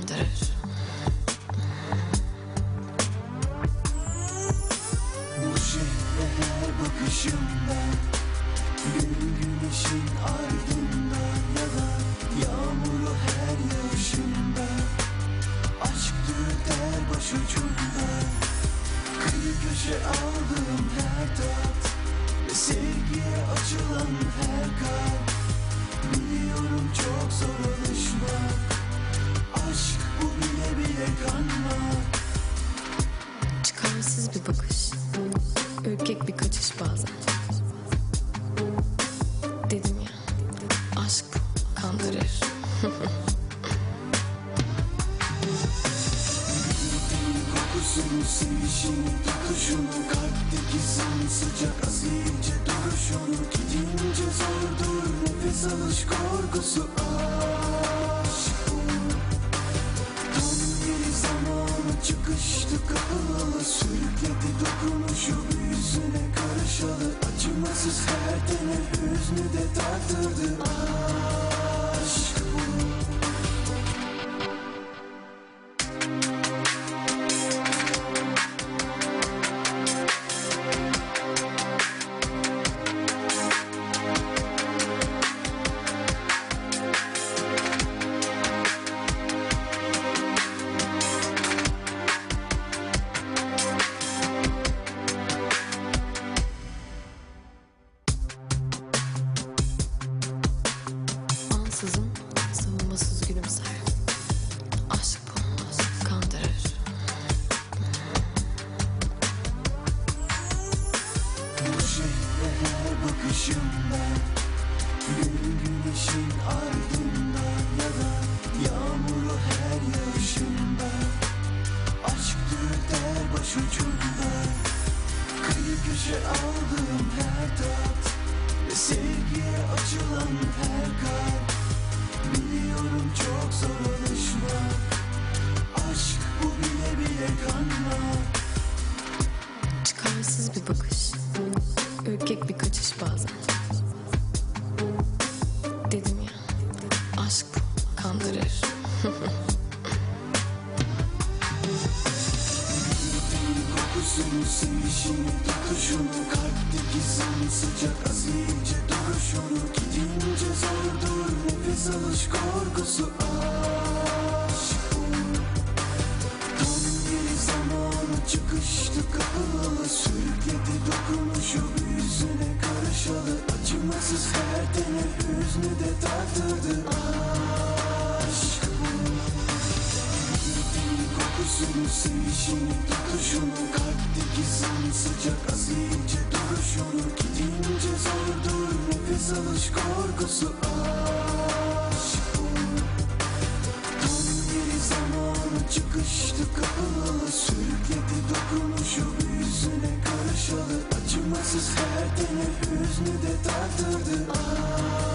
kandırır. Bu şehre her bakışımda Bir güneşin ardında ya da Yağmuru her yağışında Aşk dürter başucumda Kıyı köşe aldığım her tat sevgiye açılan her kalp Biliyorum çok zor alışmak Çıkarsız bir bakış. Ürkek bir kaçış bazen. Dedim ya. Aşk kandırır. Kokusunu, sevişini, Kalpteki sıcak asilce duruşunu Gidince zordur nefes alış korkusu Aşk çıkıştı kapılalı Sürükledi dokunuşu yüzüne karışalı Acımasız her tene hüznü de tattırdı Aşk bakış. Ürkek bir kaçış bazen. Dedim ya. Aşk kandırır. Kokusunu, sevişini, tutuşunu Kalpteki sıcak asilce duruşunu Gidince zordur nefes alış korkusu Aşk Kokusunu, sevişini, tutuşunu Kalpteki sıcak asilce duruşunu Gidince zordur nefes alış korkusu Aşk yeri zamanı çıkıştı kapılalı Sürükledi dokunuşu yüzüne karışalı Acımasız her tene hüznü de tattırdı Aşk